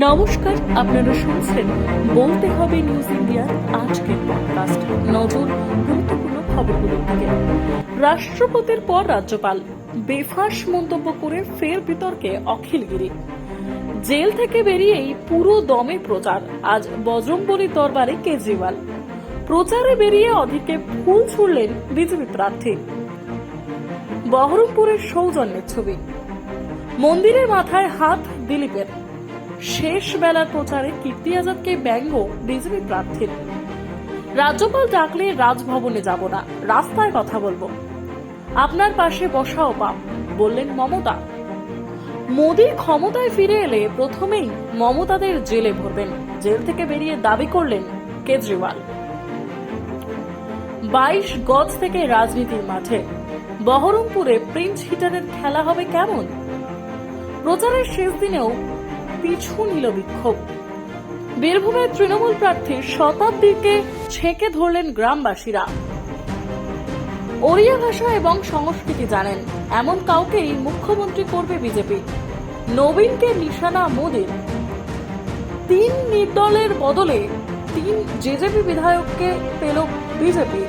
নমস্কার, আপনারা শুনছেন বলতে হবে নিউজ ইন্ডিয়ার আজকের পডকাস্ট নজর, গুরুত্বপূর্ণ খবরগুলোর দিকে। রাষ্ট্রপতির পর রাজ্যপাল বেফাস মন্তব্য করে ফের বিতর্কে অখিলগিরি। জেল থেকে বেরিয়েই পুরো দমে প্রচার, আজ বজরংবলীর দরবারে কেজরিওয়াল। প্রচারে বেরিয়ে অধিকে ফুল ছুড়লেন বিজেপি প্রার্থী। বহরমপুরের সৌজন্যের ছবি। মন্দিরের মাথায় হাত দিলীপের। শেষ বেলার প্রচারে কীর্তি আজাদকে ব্যঙ্গ বিজেপি প্রার্থীর। রাজ্যপাল ডাকলে রাজভবনে যাব না, রাস্তায় কথা বলব। আপনার পাশে বসাও পাপ, বললেন মমতা। মোদী ক্ষমতায় ফিরে এলে প্রথমেই মমতাদের জেলে ভরবেন, জেল থেকে বেরিয়ে দাবি করলেন কেজরিওয়াল। বাইশ গজ থেকে রাজনীতির মাঠে, বহরমপুরে প্রিন্স হিটারের খেলা হবে কেমন? প্রচারের শেষ দিনেও পিছু নিল বিক্ষোভ। বীরভূমের তৃণমূল প্রার্থী শতাব্দীকে ছেঁকে ধরলেন গ্রামবাসীরা। ওড়িয়া ভাষা এবং সংস্কৃতি জানেন, এমন কাউকেই মুখ্যমন্ত্রী করবে বিজেপি। নবীনকে নিশানা মোদীর তিন নির্দলের বদলে তিন জেজেপি বিধায়ককে পেল বিজেপি।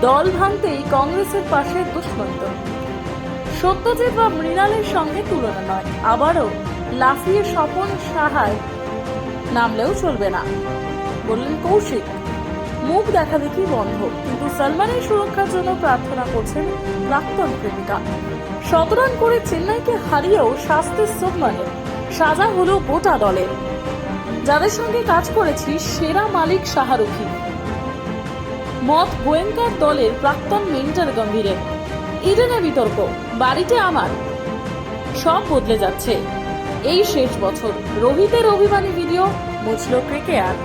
দল ভাঙতেই কংগ্রেসের পাশে দুষ্মন্ত সত্যজিৎ বা মৃণালের সঙ্গে তুলনা নয়, আবারও লাফিয়ে স্বপন সাহায় নামলেও চলবে না। বললেন, কৌশিক, মুখ দেখা দেখি বন্ধ। কিন্তু সালমানের সুরক্ষার জন্য প্রার্থনা করছেন প্রাক্তন প্রেমিকা। শতরান করে চেন্নাইকে হারিয়েও শাস্তির সম্মানের সাজা হলো গোটা দলের যাদের সঙ্গে কাজ করেছি সেরা মালিক শাহরুখী মত গোয়েঙ্কার দলের প্রাক্তন মেন্টার গম্ভীরের ইডেনে বিতর্ক, বাড়িতে আমার। সব বদলে যাচ্ছে। এই শেষ বছর রোহিতের অভিমানী ভিডিও মুছল ক্রিকেয়ার